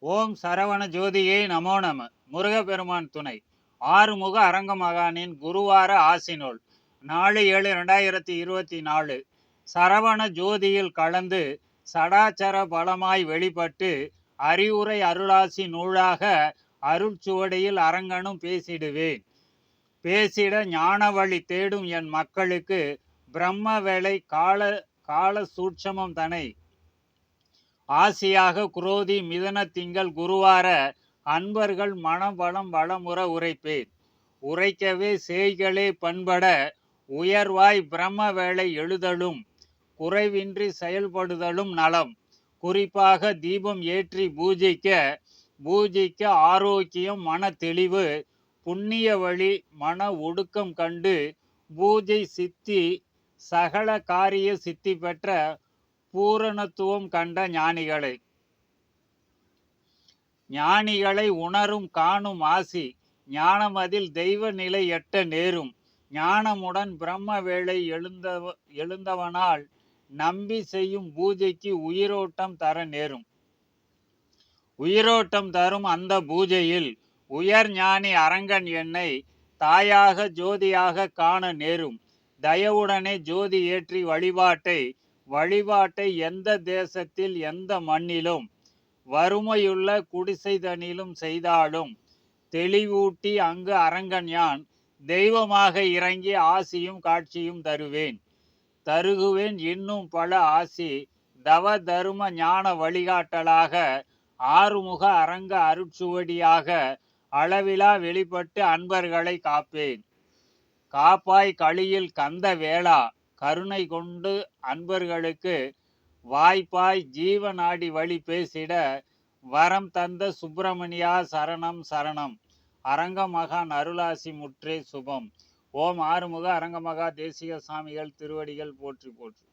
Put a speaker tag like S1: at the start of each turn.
S1: ஓம் சரவண ஜோதியே நமோ நம. முருகப்பெருமான் துணை. ஆறுமுக அரங்க மகானின் குருவார ஆசினோல் நாலு ஏழு ரெண்டாயிரத்தி இருபத்தி நாலு. சரவண ஜோதியில் கலந்து சடாச்சர பலமாய் வெளிப்பட்டு அறிவுரை அருளாசி நூலாக அருட்சுவடியில் அரங்கனும் பேசிடுவேன். பேசிட ஞான வழி தேடும் என் மக்களுக்கு பிரம்ம வேலை கால கால சூட்சமம் தனை. ஆசியாக குரோதி மிதன திங்கள் குருவார அன்பர்கள் மனவளம் வளமுற உரைப்பேன் உரைக்கவே செய்களே பண்பட உயர்வாய் பிரம்ம வேலை எழுதலும் குறைவின்றி செயல்படுதலும் நலம். குறிப்பாக தீபம் ஏற்றி பூஜிக்க பூஜிக்க ஆரோக்கியம் மன தெளிவு புண்ணிய வழி மன ஒடுக்கம் கண்டு பூஜை சித்தி சகல காரிய சித்தி பெற்ற பூரணத்துவம் கண்ட ஞானிகளை. ஞானிகளை உணரும் காணும் ஆசி ஞானமதில் தெய்வ நிலை எட்ட நேரும். ஞானமுடன் பிரம்ம வேளை எழுந்தவ எழுந்தவனால் நம்பி செய்யும் பூஜைக்கு உயிரோட்டம் தர நேரும். உயிரோட்டம் தரும் அந்த பூஜையில் உயர் ஞானி அரங்கன் என்னை தாயாக ஜோதியாக காண நேரும். தயவுடனே ஜோதி ஏற்றி வழிபாட்டை வழிபாட்டை எந்த தேசத்தில் எந்த மண்ணிலும் வறுமையுள்ள குடிசைதனிலும் செய்தாலும் தெளிவூட்டி அங்கு அரங்கன் யான் தெய்வமாக இறங்கி ஆசியும் காட்சியும் தருவேன். தருகுவேன் இன்னும் பல ஆசி தவ தரும ஞான வழிகாட்டலாக ஆறுமுக அரங்க அருட்சுவடியாக அளவிலா வெளிப்பட்டு அன்பர்களை காப்பேன். காப்பாய் களியில் கந்த வேளா கருணை கொண்டு அன்பர்களுக்கு வாய்ப்பாய் ஜீவநாடி வழி பேசிட வரம் தந்த சுப்பிரமணியா சரணம் சரணம். அரங்கமகான் அருளாசி முற்றே சுபம். ஓம் ஆறுமுக அரங்கமகா தேசிய சாமிகள் திருவடிகள் போற்றி போற்றி.